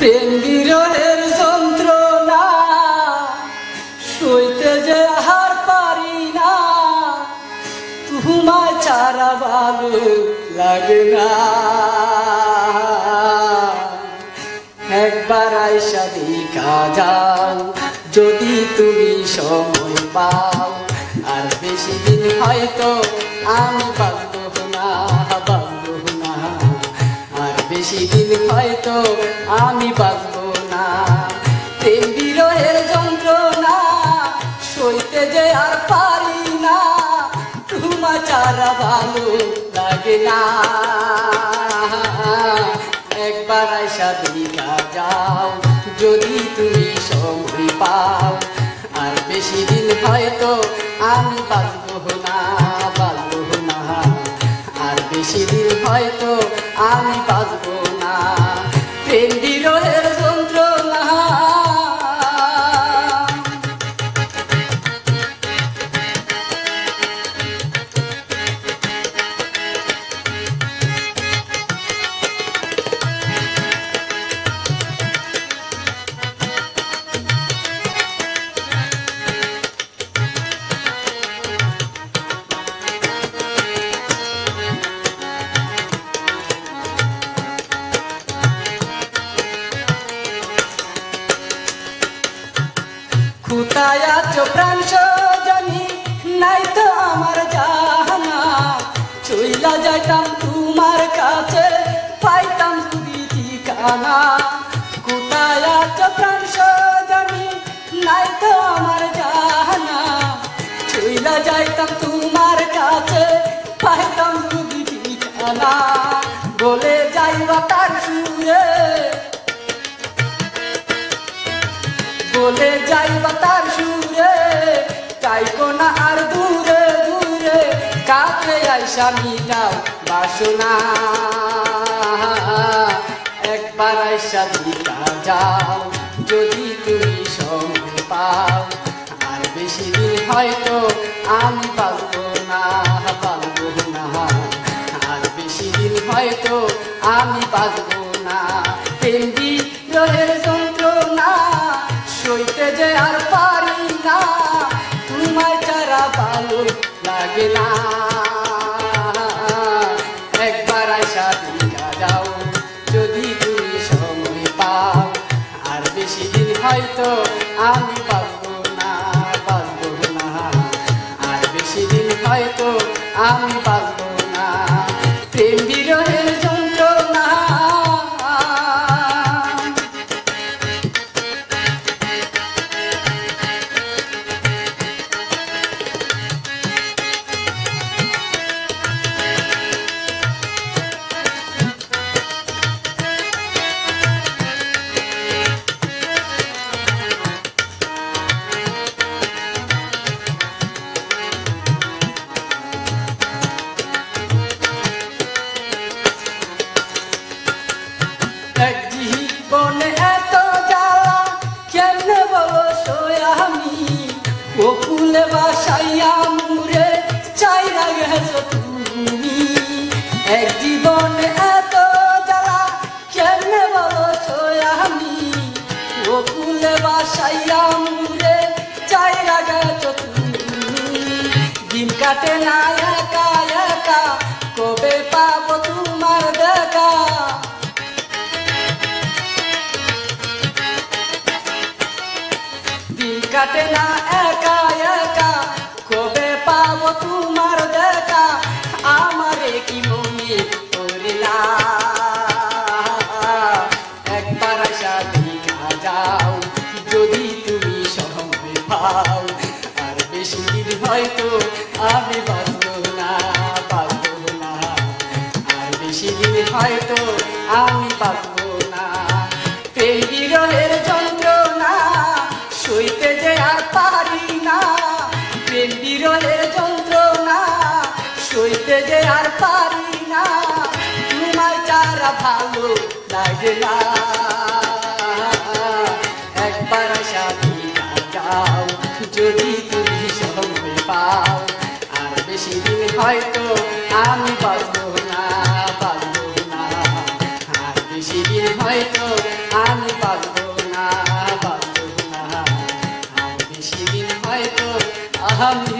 প্রেম যন্ত্রণা, সইতে যে পারি না, তোমায় ছাড়া ভালো লাগে না। একবার আইসা দেখা যাও, যদি তুমি সময় পাও, আর বেশি দিন হয়তো আমি বাঁচব বেশি দিন হয়তো আমি বাঁচব না। প্রেম বিরহের যন্ত্রণা, সইতে যে আর পারি না। তোমার চারা ভালো লাগে না। একবার আইসা দিঘা যাও, যদি তুমি সময় পাও। আর বেশি দিন হয়তো আমি বাঁচব না বাঁচব না। আর বেশি দিন হয়তো আমি বাঁচব যাইতাম তোমার কাছে, পাইতাম যদি ঠিকানা। কোথায় আছো প্রাণ সজনী? নাই তো আমার জানা চইলা যাইতাম তোমার কাছে, পাইতাম বলে কাছে আইসা মিটাও বাসনা। একবার আইসা দিকা যাও, যদি তুমি সময় পাও। আর বেশি দিন হয়তো আমি পারব না পারব না। আর বেশি দিন হয়তো আমি বাঁচবো না। প্রেম বিরহের যন্ত্রণা, সইতে যে আর পারি না। তোমায় যারা ভালো লাগে না। বেশি দিন হয়তো আমি বাঁচবো না বাঁচবো না। আর বেশি হয়তো আমি ও বাসাইয়া মুরে চাইরা গেছো তুমি। দিন কাটে না একা একা, কবে পাবো তোমার দেখা? দিন কাটে না একা হয়তো আমি বাঁচবো না বাঁচবো না। আর বেশি দিন হয়তো আমি পাবো না। প্রেম বিরহের যন্ত্রণা সইতে যে আর পারি না। প্রেম বিরহের যন্ত্রণা সইতে যে আর পারি না। তোমায় চারা ভালো লাগে না, একবার সাথী যাও, যদি তুমি বেশি দিন হয়তো আমি পারব না পারব না। আর বেশি দিন হয়তো আমি পারব না পারব না। আর বেশি দিন হয়তো আমি